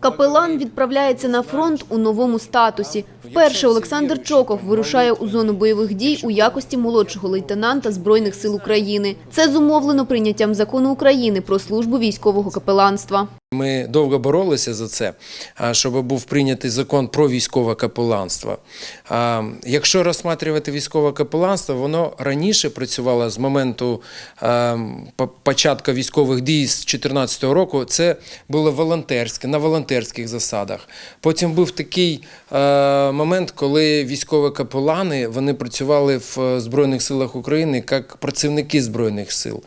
Капелан відправляється на фронт у новому статусі. Вперше Олександр Чоков вирушає у зону бойових дій у якості молодшого лейтенанта Збройних сил України. Це зумовлено прийняттям закону України про службу військового капеланства. Ми довго боролися за це, щоб був прийнятий закон про військове капеланство. Якщо розглядати військове капеланство, воно раніше працювало з моменту початку військових дій з 2014 року. Це було волонтерське, на волонтерських засадах. Потім був такий момент, коли військові капелани вони працювали в е, Збройних силах України як працівники Збройних сил.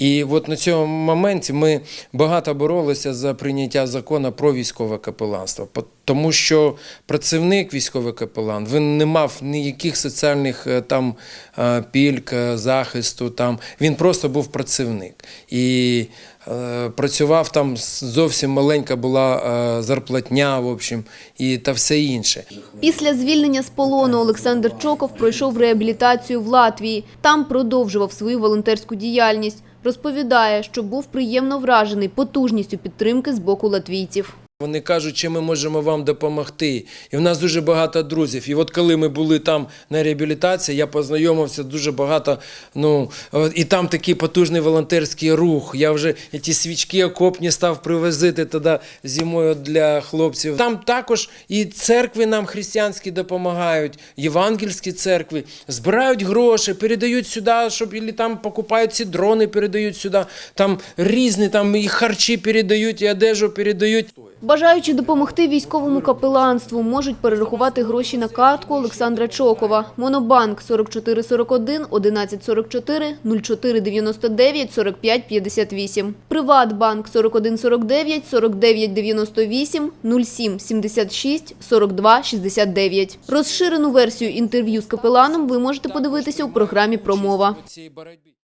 І от на цьому моменті ми багато боролися за прийняття закону про військове капеланство, тому що працівник військовий капелан він не мав ніяких соціальних е, там е, пільг, е, захисту. Там він просто був працівник і е, працював там зовсім маленька була е, зарплатня, в общем, і та все інше. Після звільнення з полону Олександр Чоков пройшов реабілітацію в Латвії. Там продовжував свою волонтерську діяльність. Розповідає, що був приємно вражений потужністю підтримки з боку латвійців. Вони кажуть, чи ми можемо вам допомогти. І в нас дуже багато друзів. І от коли ми були там на реабілітації, я познайомився дуже багато. Ну і там такий потужний волонтерський рух. Я вже ті свічки окопні став привозити тоді зимою для хлопців. Там також і церкви нам християнські допомагають, євангельські церкви збирають гроші, передають сюди, щоб і там покупають ці дрони, передають сюди. Там різні, там і харчі передають, і одежу передають. Бажаючи допомогти військовому капеланству, можуть перерахувати гроші на картку Олександра Чокова. Монобанк 4441 1144 0499 45 58. Приватбанк 4149 4998 07 76 42 69. Розширену версію інтерв'ю з капеланом ви можете подивитися у програмі «Промова».